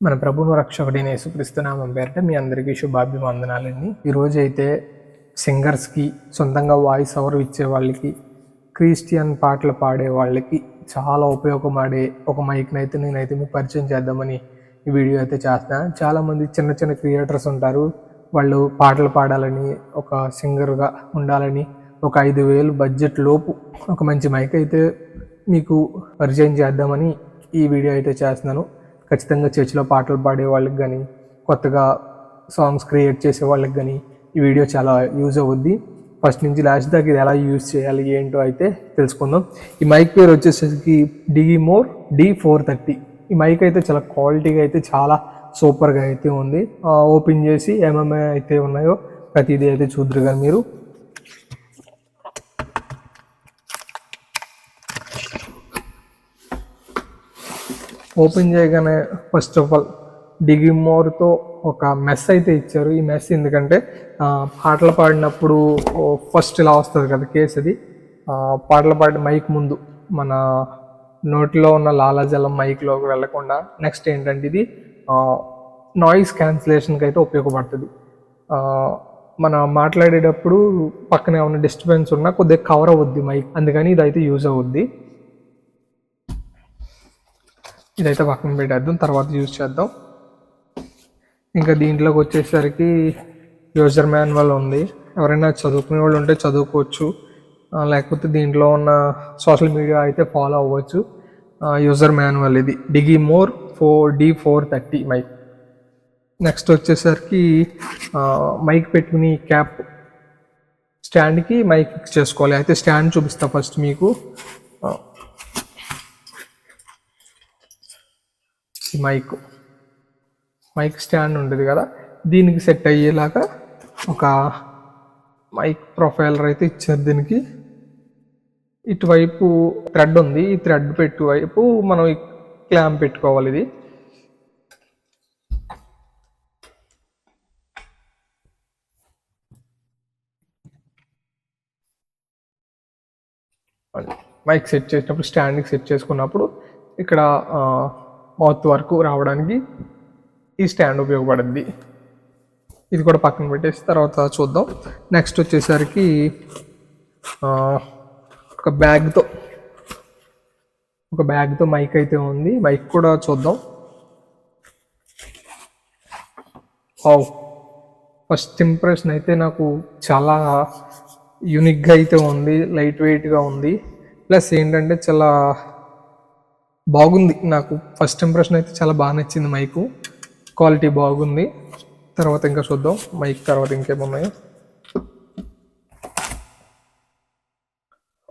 మన ప్రభువు రక్షకుడైన యేసుక్రీస్తునామం పేరిట మీ అందరికీ శుభాభివందనాలండి. ఈరోజు అయితే సింగర్స్కి సొంతంగా వాయిస్ ఓవర్ ఇచ్చే వాళ్ళకి క్రిస్టియన్ పాటలు పాడే వాళ్ళకి చాలా ఉపయోగపడే ఒక మైక్ని అయితే నేనైతే మీకు పరిచయం చేద్దామని ఈ వీడియో అయితే చేస్తున్నాను చాలామంది చిన్న చిన్న క్రియేటర్స్ ఉంటారు. వాళ్ళు పాటలు పాడాలని ఒక సింగర్గా ఉండాలని ఒక ఐదు వేలు బడ్జెట్ లోపు ఒక మంచి మైక్ అయితే మీకు పరిచయం చేద్దామని ఈ వీడియో అయితే చేస్తున్నాను. ఖచ్చితంగా చర్చిలో పాటలు పాడే వాళ్ళకి కానీ కొత్తగా సాంగ్స్ క్రియేట్ చేసే వాళ్ళకి కానీ ఈ వీడియో చాలా యూజ్ అవుద్ది. ఫస్ట్ నుంచి లాస్ట్ దాకా ఇది ఎలా యూజ్ చేయాలి ఏంటో అయితే తెలుసుకుందాం. ఈ మైక్ పేరు వచ్చేసరికి Digi More D four thirty ఈ మైక్ అయితే చాలా క్వాలిటీగా అయితే చాలా సూపర్గా అయితే ఉంది. ఓపెన్ చేసి ఏమేమి అయితే ఉన్నాయో ప్రతిదీ అయితే చూద్దరు కానీ మీరు. ఓపెన్ చేయగానే ఫస్ట్ ఆఫ్ ఆల్ డిగిమోర్తో ఒక మెస్ అయితే ఇచ్చారు. ఈ మెస్ ఎందుకంటే పాటలు పాడినప్పుడు ఫస్ట్ ఇలా వస్తుంది కదా కేసు అది పాటలు పాడిన మైక్ ముందు మన నోటిలో ఉన్న లాలాజలం మైక్లోకి వెళ్ళకుండా నెక్స్ట్ ఏంటంటే ఇది నాయిస్ క్యాన్సిలేషన్కి అయితే ఉపయోగపడుతుంది. మన మనం మాట్లాడేటప్పుడు పక్కన ఏమైనా డిస్టర్బెన్స్ ఉన్నా కొద్దిగా కవర్ అవుద్ది మైక్. అందుకని ఇది అయితే యూజ్ అవుద్ది ఇదైతే పక్కన పెట్టేద్దాం తర్వాత యూజ్ చేద్దాం. ఇంకా దీంట్లోకి వచ్చేసరికి యూజర్ మాన్యువల్ ఉంది. ఎవరైనా చదువుకునే వాళ్ళు ఉంటే చదువుకోవచ్చు. లేకపోతే దీంట్లో ఉన్న సోషల్ మీడియా అయితే ఫాలో అవ్వచ్చు. యూజర్ మాన్యువల్ ఇది. Digi More four D four thirty mike next వచ్చేసరికి మైక్ పెట్టుకుని క్యాప్ స్టాండ్కి మైక్ ఫిక్స్ చేసుకోవాలి. అయితే స్టాండ్ చూపిస్తా ఫస్ట్ మీకు. ఈ మైక్. మైక్ స్టాండ్ ఉంటుంది కదా దీనికి సెట్ అయ్యేలాగా ఒక మైక్ ప్రొఫైలర్ అయితే ఇచ్చారు దీనికి. ఇటువైపు థ్రెడ్ ఉంది ఈ థ్రెడ్ పెట్టు వైపు మనం ఈ పెట్టుకోవాలి ఇది. మైక్ సెట్ చేసినప్పుడు స్టాండ్కి సెట్ చేసుకున్నప్పుడు ఇక్కడ మౌత్ వరకు రావడానికి ఈ స్టాండ్ ఉపయోగపడుద్ది ఇది కూడా పక్కన పెట్టేసి తర్వాత చూద్దాం. నెక్స్ట్ వచ్చేసరికి ఒక బ్యాగ్తో ఒక బ్యాగ్తో మైక్ అయితే ఉంది. మైక్ కూడా చూద్దాం. ఓ ఫస్ట్ ఇంప్రెషన్ అయితే నాకు చాలా యూనిక్గా అయితే ఉంది లైట్ వెయిట్గా ఉంది. ప్లస్ ఏంటంటే చాలా బాగుంది నాకు. ఫస్ట్ ఇంప్రెషన్ అయితే చాలా బాగా నచ్చింది మైకు క్వాలిటీ బాగుంది. తర్వాత ఇంకా చూద్దాం. మైక్ తర్వాత ఇంకేమున్నాయో?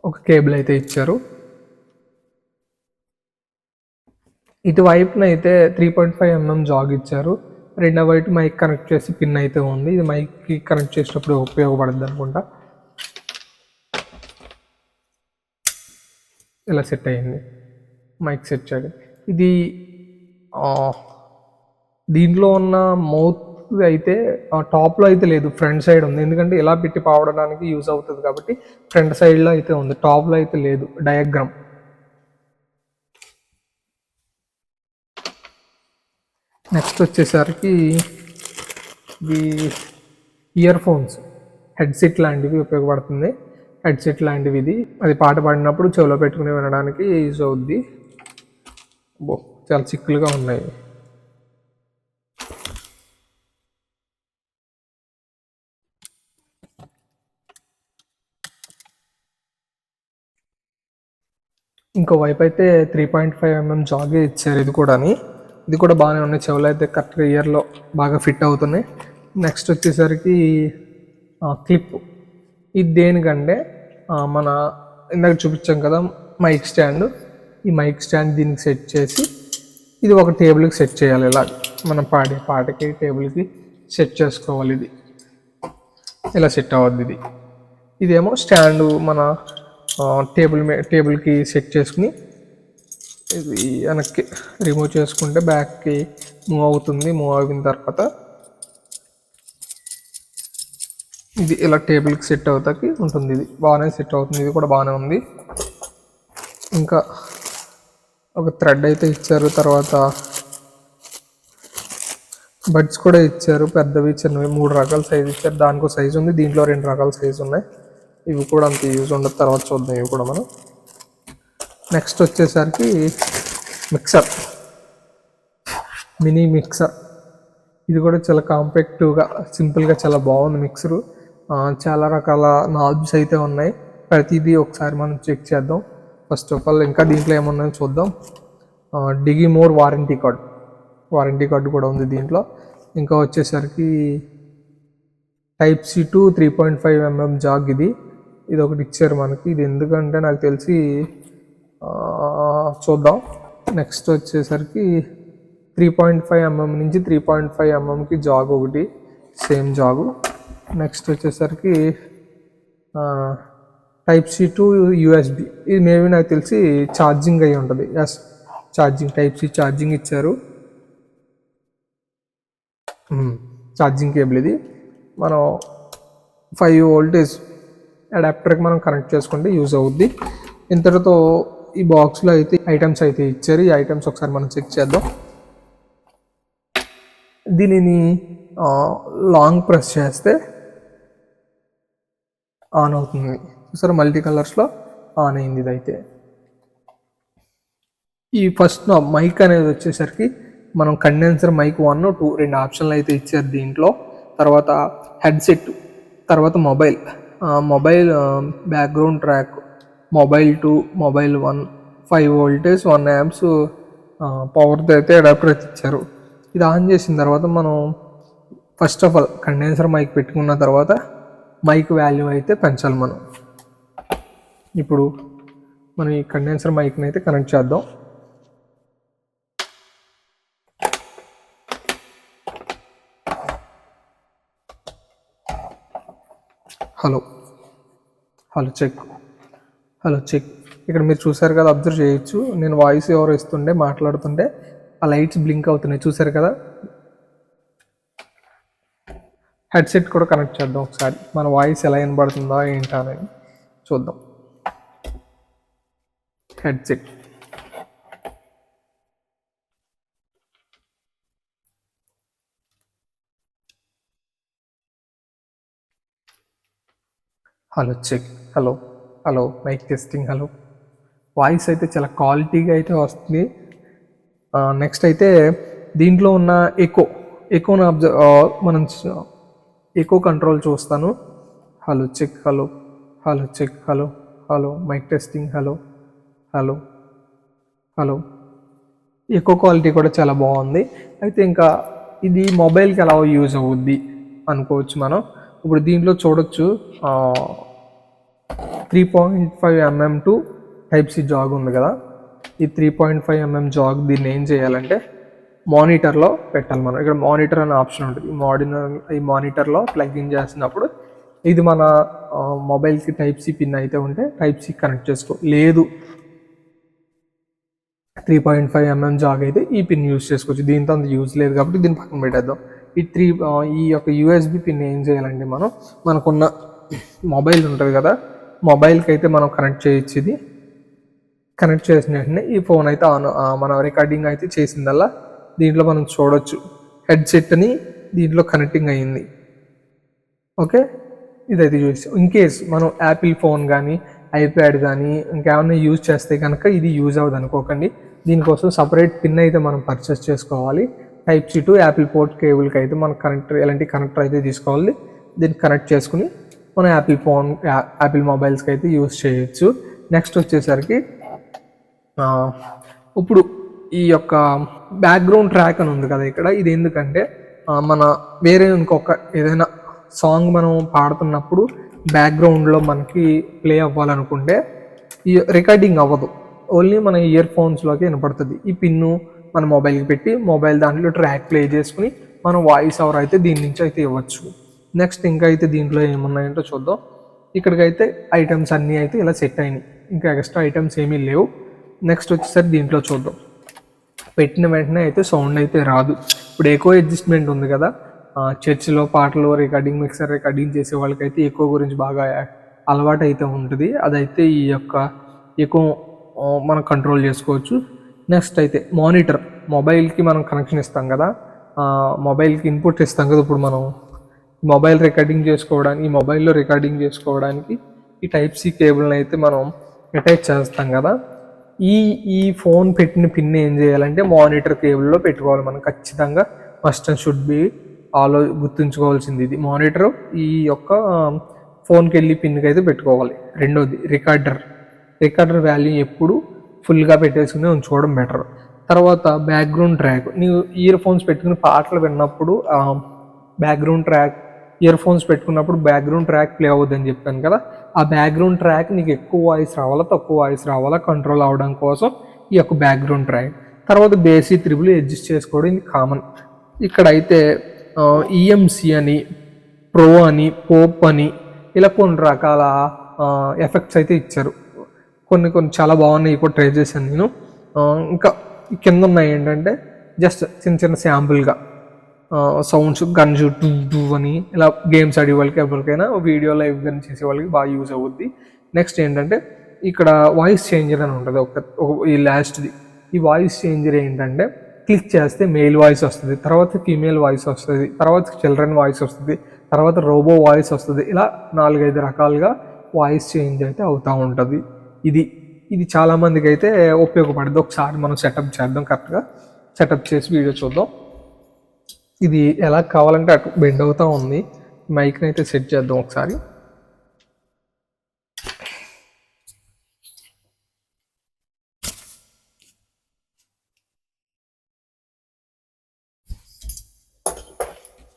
ఒక కేబుల్ అయితే ఇచ్చారు. ఇటువైపున అయితే three point five MM jack ఇచ్చారు. రెండో వైపు మైక్ కనెక్ట్ చేసి పిన్ అయితే ఉంది. ఇది మైక్కి కనెక్ట్ చేసినప్పుడు ఉపయోగపడుద్ది అనుకుంటా. ఇలా సెట్ అయ్యింది మైక్ సెట్ చేయడం ఇది దీంట్లో ఉన్న మౌత్ అయితే టాప్లో అయితే లేదు ఫ్రంట్ సైడ్ ఉంది. ఎందుకంటే ఇలా పెట్టి పావడానికి యూజ్ అవుతుంది కాబట్టి ఫ్రంట్ సైడ్లో అయితే ఉంది టాప్లో అయితే లేదు డయాగ్రామ్. నెక్స్ట్ వచ్చేసరికి ఇది ఇయర్ ఫోన్స్. హెడ్సెట్ లాంటివి ఉపయోగపడుతుంది. హెడ్సెట్ లాంటివి ఇది. అది పాట పాడినప్పుడు చెవిలో పెట్టుకుని వినడానికి యూజ్ అవుద్ది. బో చాలా చిక్కులుగా ఉన్నాయి. ఇంకో వైపు అయితే three point five M M జాగే ఇచ్చారు ఇది కూడాని. ఇది కూడా బాగానే ఉన్నాయి. చెవులు అయితే కరెక్ట్గా ఇయర్లో బాగా ఫిట్ అవుతున్నాయి. నెక్స్ట్ వచ్చేసరికి క్లిప్. ఇది దేనికంటే మన ఇందాక చూపించాం కదా మైక్ స్టాండ్. ఈ మైక్ స్టాండ్ దీనికి సెట్ చేసి ఇది ఒక టేబుల్కి సెట్ చేయాలి. ఇలా మనం పాడే పాటకి టేబుల్కి సెట్ చేసుకోవాలి ఇది. ఇలా సెట్ అవ్వద్ది ఇది. ఇదేమో స్టాండ్ మన టేబుల్ మే టేబుల్కి సెట్ చేసుకుని ఇది వెనక్కి రిమూవ్ చేసుకుంటే బ్యాక్కి మూవ్ అవుతుంది. మూవ్ అయిన తర్వాత ఇది ఇలా టేబుల్కి సెట్ అవుతాకి ఉంటుంది. ఇది బాగానే సెట్ అవుతుంది. ఇది కూడా బాగానే ఉంది. ఇంకా ఒక థ్రెడ్ అయితే ఇచ్చారు తర్వాత బడ్స్ కూడా ఇచ్చారు పెద్దవి చిన్నవి మూడు రకాల సైజు ఇచ్చారు. దానికో సైజు ఉంది దీంట్లో రెండు రకాల సైజు ఉన్నాయి. ఇవి కూడా అంత యూజ్ ఉండదు తర్వాత చూద్దాం ఇవి కూడా మనం. నెక్స్ట్ వచ్చేసరికి మిక్సర్ మినీ మిక్సర్ ఇది కూడా చాలా కాంపాక్టివ్గా సింపుల్గా చాలా బాగుంది మిక్సరు చాలా రకాల నాబ్స్ అయితే ఉన్నాయి. ప్రతిదీ ఒకసారి మనం చెక్ చేద్దాం. ఫస్ట్ ఆఫ్ ఆల్ ఇంకా దీంట్లో ఏమున్నాయో చూద్దాం. Digi More warranty card warranty card కూడా ఉంది దీంట్లో. ఇంకా వచ్చేసరికి type C to three point five MM jack ఇది. ఇది ఒకటి ఇచ్చారు మనకి. ఇది ఎందుకంటే నాకు తెలిసి చూద్దాం. నెక్స్ట్ వచ్చేసరికి త్రీ పాయింట్ ఫైవ్ ఎంఎం నుంచి త్రీ పాయింట్ ఫైవ్ ఎంఎంకి జాగ్ ఒకటి. సేమ్ జాగు నెక్స్ట్ వచ్చేసరికి టైప్ సి టు యూఎస్బి ఇది మేబీ నాకు తెలిసి ఛార్జింగ్ అయి ఉంటుంది. Yes charging type C charging ఇచ్చారు. Hmm, ఛార్జింగ్ కేబుల్ ఇది. మనం ఫైవ్ వోల్టేజ్ అడాప్టర్కి మనం కనెక్ట్ చేసుకుంటే యూజ్ అవుద్ది. ఇంతటితో ఈ బాక్స్లో అయితే ఐటమ్స్ అయితే ఇచ్చారు. ఈ ఐటమ్స్ ఒకసారి మనం చెక్ చేద్దాం. దీనిని లాంగ్ ప్రెస్ చేస్తే ఆన్ అవుతుంది. చూసారా మల్టీ కలర్స్లో ఆన్ అయింది ఇది అయితే ఈ ఫస్ట్ మైక్ అనేది వచ్చేసరికి మనం కండెన్సర్ మైక్ వన్ టూ రెండు ఆప్షన్లు అయితే ఇచ్చారు దీంట్లో. తర్వాత హెడ్సెట్ తర్వాత mobile mobile background track mobile two mobile one five voltage one amps పవర్తో అయితే అడాప్టర్ అయితే ఇచ్చారు. ఇది ఆన్ చేసిన తర్వాత మనం first of all condenser mike పెట్టుకున్న తర్వాత మైక్ వాల్యూ అయితే పెంచాలి మనం. ఇప్పుడు మనం ఈ కండెన్సర్ మైక్ని అయితే కనెక్ట్ చేద్దాం. Hello. Hello check hello check ఇక్కడ మీరు చూసారు కదా అబ్జర్వ్ చేయొచ్చు. నేను వాయిస్ ఎవరు ఇస్తుండే మాట్లాడుతుంటే ఆ లైట్స్ బ్లింక్ అవుతున్నాయి చూసారు కదా? హెడ్సెట్ కూడా కనెక్ట్ చేద్దాం ఒకసారి. మన వాయిస్ ఎలా వినబడుతుందా ఏంటా అని చూద్దాం. Headset hello check hello hello mike testing hello voice అయితే చాలా క్వాలిటీగా అయితే వస్తుంది. నెక్స్ట్ అయితే దీంట్లో ఉన్న ఎకో ఎకోను అబ్జర్వ్ మనం ఎకో కంట్రోల్ చూస్తాను. Hello check hello hello check hello hello mike testing hello hello. Hello. ఎక్కువ క్వాలిటీ కూడా చాలా బాగుంది. అయితే ఇంకా ఇది మొబైల్కి ఎలా యూజ్ అవుద్ది అనుకోవచ్చు మనం. ఇప్పుడు దీంట్లో చూడొచ్చు three point five MM to type C jack ఉంది కదా. ఈ three point five MM jack దీన్ని ఏం చేయాలంటే మానిటర్లో పెట్టాలి మనం. ఇక్కడ మానిటర్ అనే ఆప్షన్ ఉంటుంది. ఈ మాడినర్ ఈ మానిటర్లో ప్లగ్ ఇన్ చేసినప్పుడు ఇది మన మొబైల్కి టైప్ సి పిన్ అయితే ఉంటే టైప్ సి కనెక్ట్ చేసుకో. లేదు three point five MM jack అయితే ఈ పిన్ యూజ్ చేసుకోవచ్చు. దీంతో అంత యూజ్ లేదు కాబట్టి దీన్ని పక్కన పెట్టేద్దాం. ఈ త్రీ ఈ యొక్క యూఎస్బి పిన్ ఏం చేయాలంటే మనం మనకున్న మొబైల్ ఉంటుంది కదా మొబైల్కి అయితే మనం కనెక్ట్ చేయొచ్చు ఇది. కనెక్ట్ చేసిన వెంటనే ఈ ఫోన్ అయితే ఆన్ మన రికార్డింగ్ అయితే చేసిందల్లా దీంట్లో మనం చూడొచ్చు. హెడ్సెట్ని దీంట్లో కనెక్టింగ్ అయ్యింది ఓకే? ఇదైతే చూసి ఇన్ కేస్ మనం యాపిల్ ఫోన్ కానీ ఐప్యాడ్ కానీ ఇంకేమైనా యూజ్ చేస్తే కనుక ఇది యూజ్ అవ్వదు అనుకోకండి దీనికోసం సపరేట్ పిన్ అయితే మనం పర్చేస్ చేసుకోవాలి. Type C to Apple port కేబుల్కి అయితే మనం కనెక్టర్ ఎలాంటి కనెక్టర్ అయితే తీసుకోవాలి. దీన్ని కనెక్ట్ చేసుకుని మనం యాపిల్ ఫోన్ యాపిల్ మొబైల్స్కి అయితే యూజ్ చేయొచ్చు. నెక్స్ట్ వచ్చేసరికి ఇప్పుడు ఈ యొక్క బ్యాక్గ్రౌండ్ ట్రాక్ అని ఉంది కదా ఇక్కడ. ఇది ఎందుకంటే మన వేరే ఇంకొక ఏదైనా సాంగ్ మనం పాడుతున్నప్పుడు బ్యాక్గ్రౌండ్లో మనకి ప్లే అవ్వాలనుకుంటే ఈ రికార్డింగ్ అవ్వదు. ఓన్లీ మన ఇయర్ ఫోన్స్లోకి వినపడుతుంది. ఈ పిన్ను మన మొబైల్కి పెట్టి మొబైల్ దాంట్లో ట్రాక్ ప్లే చేసుకుని మనం వాయిస్ అవర్ అయితే దీని నుంచి అయితే ఇవ్వచ్చు. నెక్స్ట్ ఇంకా అయితే దీంట్లో ఏమున్నాయంటో చూద్దాం. ఇక్కడికైతే ఐటమ్స్ అన్నీ అయితే ఇలా సెట్ అయినాయి. ఇంకా ఎక్స్ట్రా ఐటమ్స్ ఏమీ లేవు. నెక్స్ట్ వచ్చేసరికి దీంట్లో చూద్దాం. పెట్టిన వెంటనే అయితే సౌండ్ అయితే రాదు. ఇప్పుడు ఎక్కువ అడ్జస్ట్మెంట్ ఉంది కదా. చర్చిలో పాటలు రికార్డింగ్ మిక్సర్ రికార్డింగ్ చేసే వాళ్ళకైతే ఎక్కువ గురించి బాగా అలవాటు అయితే ఉంటుంది. అదైతే ఈ యొక్క ఎక్కువ మనం కంట్రోల్ చేసుకోవచ్చు. నెక్స్ట్ అయితే మానిటర్ మొబైల్కి మనం కనెక్షన్ ఇస్తాం కదా. మొబైల్కి ఇన్పుట్ ఇస్తాం కదా ఇప్పుడు మనం. మొబైల్ రికార్డింగ్ చేసుకోవడానికి ఈ మొబైల్లో రికార్డింగ్ చేసుకోవడానికి ఈ టైప్ సి కేబుల్ని అయితే మనం అటాచ్ చేస్తాం కదా. ఈ ఈ ఫోన్ పెట్టిన పిన్ ఏం చేయాలంటే మానిటర్ కేబుల్లో పెట్టుకోవాలి మనం ఖచ్చితంగా. మస్ట్ అండ్ షుడ్ బి ఆలో గుర్తుంచుకోవాల్సింది ఇది. మానిటర్ ఈ యొక్క ఫోన్కి వెళ్ళి పిన్కి అయితే పెట్టుకోవాలి. రెండోది రికార్డర్ రికార్డర్ వాల్యూ ఎప్పుడు ఫుల్గా పెట్టేసుకుని ఉంచుకోవడం బెటర్ తర్వాత బ్యాక్గ్రౌండ్ ట్రాక్ నీవు ఇయర్ ఫోన్స్ పెట్టుకుని పాటలు విన్నప్పుడు బ్యాక్గ్రౌండ్ ట్రాక్ ఇయర్ ఫోన్స్ పెట్టుకున్నప్పుడు బ్యాక్గ్రౌండ్ ట్రాక్ ప్లే అవుద్దని చెప్పాను కదా. ఆ బ్యాక్గ్రౌండ్ ట్రాక్ నీకు ఎక్కువ వాయిస్ రావాలా తక్కువ వాయిస్ రావాలా కంట్రోల్ అవడం కోసం ఈ యొక్క బ్యాక్గ్రౌండ్ ట్రాక్ తర్వాత బేసి త్రిబుల్ అడ్జస్ట్ చేసుకోవడం ఇది కామన్ ఇక్కడైతే ఈఎంసి అని ప్రో అని పోప్ అని ఇలా కొన్ని రకాల ఎఫెక్ట్స్ అయితే ఇచ్చారు. కొన్ని కొన్ని చాలా బాగున్నాయి కూడా ట్రై చేశాను నేను. ఇంకా కింద ఉన్నాయి ఏంటంటే జస్ట్ చిన్న చిన్న శాంపుల్గా సౌండ్స్ గన్స్ టూ టూ అని ఇలా గేమ్స్ ఆడే వాళ్ళకి ఎవరికైనా వీడియో లైవ్ కానీ చేసే వాళ్ళకి బాగా యూజ్ అవుద్ది. నెక్స్ట్ ఏంటంటే ఇక్కడ వాయిస్ చేంజర్ అని ఉంటుంది ఒక ఒక- ఈ లాస్ట్ది ఈ వాయిస్ చేంజర్ ఏంటంటే క్లిక్ చేస్తే మెయిల్ వాయిస్ వస్తుంది తర్వాత ఫీమేల్ వాయిస్ వస్తుంది తర్వాత చిల్డ్రన్ వాయిస్ వస్తుంది తర్వాత రోబో వాయిస్ వస్తుంది ఇలా నాలుగైదు రకాలుగా వాయిస్ చేంజ్ అయితే అవుతూ ఉంటుంది. ఇది ఇది చాలా మందికి అయితే ఉపయోగపడదు. ఒకసారి మనం సెటప్ చేద్దాం కరెక్ట్గా సెటప్ చేసి వీడియో చూద్దాం. ఇది ఎలా కావాలంటే అటు బెండ్ అవుతూ ఉంది. మైక్ని అయితే సెట్ చేద్దాం ఒకసారి.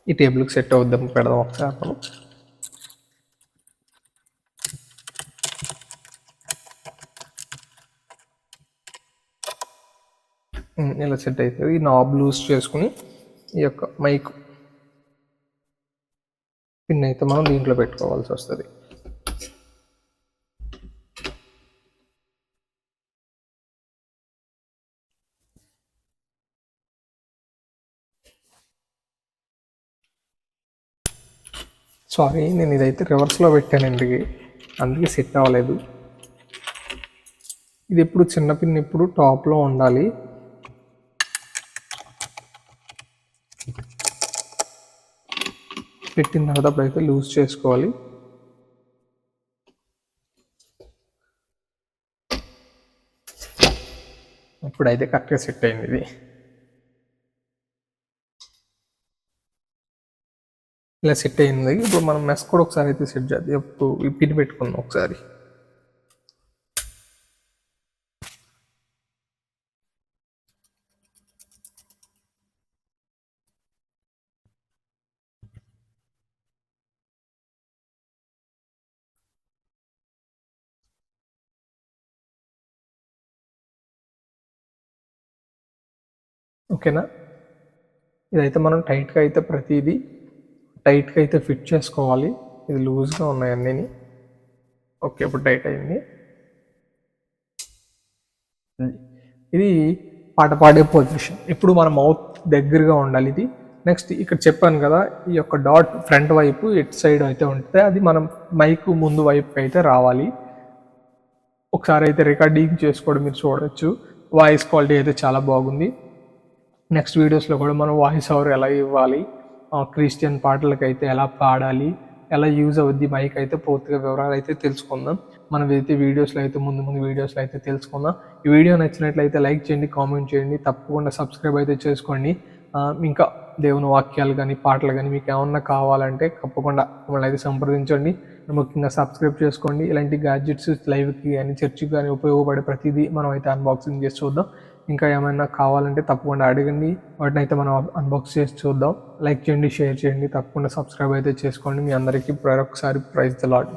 ఈ టేబుల్కి సెట్ అవుద్దాం పెడదాం ఒకసారి మనం ఇలా సెట్ అవుతుంది ఈ నాబ్ లూజ్ చేసుకుని ఈ యొక్క మైక్ పిన్ అయితే మనం దీంట్లో పెట్టుకోవాల్సి వస్తుంది. సారీ నేను ఇదైతే రివర్స్లో పెట్టాను ఎందుకు అందుకే సెట్ అవ్వలేదు. ఇది ఎప్పుడు చిన్న పిన్ ఇప్పుడు టాప్లో ఉండాలి. పెట్టిన తర్వాత అప్పుడైతే లూజ్ చేసుకోవాలి. ఇప్పుడైతే కరెక్ట్గా సెట్ అయింది ఇది. ఇలా సెట్ అయింది. ఇప్పుడు మనం మెస్ కూడా ఒకసారి అయితే సెట్ చేద్దాం. ఇప్పుడు ఈ పిన్ పెట్టుకుందాం ఒకసారి. ఓకేనా? ఇదైతే మనం టైట్గా అయితే ప్రతిదీ టైట్గా అయితే ఫిట్ చేసుకోవాలి. ఇది లూజ్గా ఉన్నాయి అన్నీ ఓకే ఇప్పుడు టైట్ అయింది. ఇది పాట పాడే పొజిషన్. ఇప్పుడు మన మౌత్ దగ్గరగా ఉండాలి ఇది. నెక్స్ట్ ఇక్కడ చెప్పాను కదా ఈ యొక్క డాట్ ఫ్రంట్ వైపు ఎట్ సైడ్ అయితే ఉంటే అది మనం మైక్ ముందు వైపు అయితే రావాలి. ఒకసారి అయితే రికార్డింగ్ చేసుకోవడం మీరు చూడొచ్చు. వాయిస్ క్వాలిటీ అయితే చాలా బాగుంది. నెక్స్ట్ వీడియోస్లో కూడా మనం వాయిస్ ఓవర్ ఎలా ఇవ్వాలి? క్రిస్టియన్ పాటలకు అయితే ఎలా పాడాలి? ఎలా యూజ్ అవుద్ది మైక్ అయితే పూర్తిగా వివరాలు అయితే తెలుసుకుందాం. మనం అయితే వీడియోస్లో అయితే ముందు ముందు వీడియోస్లో అయితే తెలుసుకుందాం. ఈ వీడియో నచ్చినట్లయితే లైక్ చేయండి కామెంట్ చేయండి తప్పకుండా సబ్స్క్రైబ్ అయితే చేసుకోండి. ఇంకా దేవుని వాక్యాలు కానీ పాటలు కానీ మీకు ఏమన్నా కావాలంటే తప్పకుండా మమ్మల్ని అయితే సంప్రదించండి. ముఖ్యంగా సబ్స్క్రైబ్ చేసుకోండి. ఇలాంటి గ్యాడ్జెట్స్ లైవ్కి కానీ చర్చికి కానీ ఉపయోగపడే ప్రతిదీ మనం అయితే అన్బాక్సింగ్ చేసి చూద్దాం. ఇంకా ఏమైనా కావాలంటే తప్పకుండా అడగండి. వాటిని అయితే మనం అన్బాక్స్ చేసి చూద్దాం. లైక్ చేయండి షేర్ చేయండి. తప్పకుండా సబ్స్క్రైబ్ అయితే చేసుకోండి. మీ అందరికీ మరొకసారి ప్రైజ్ ద లాడ్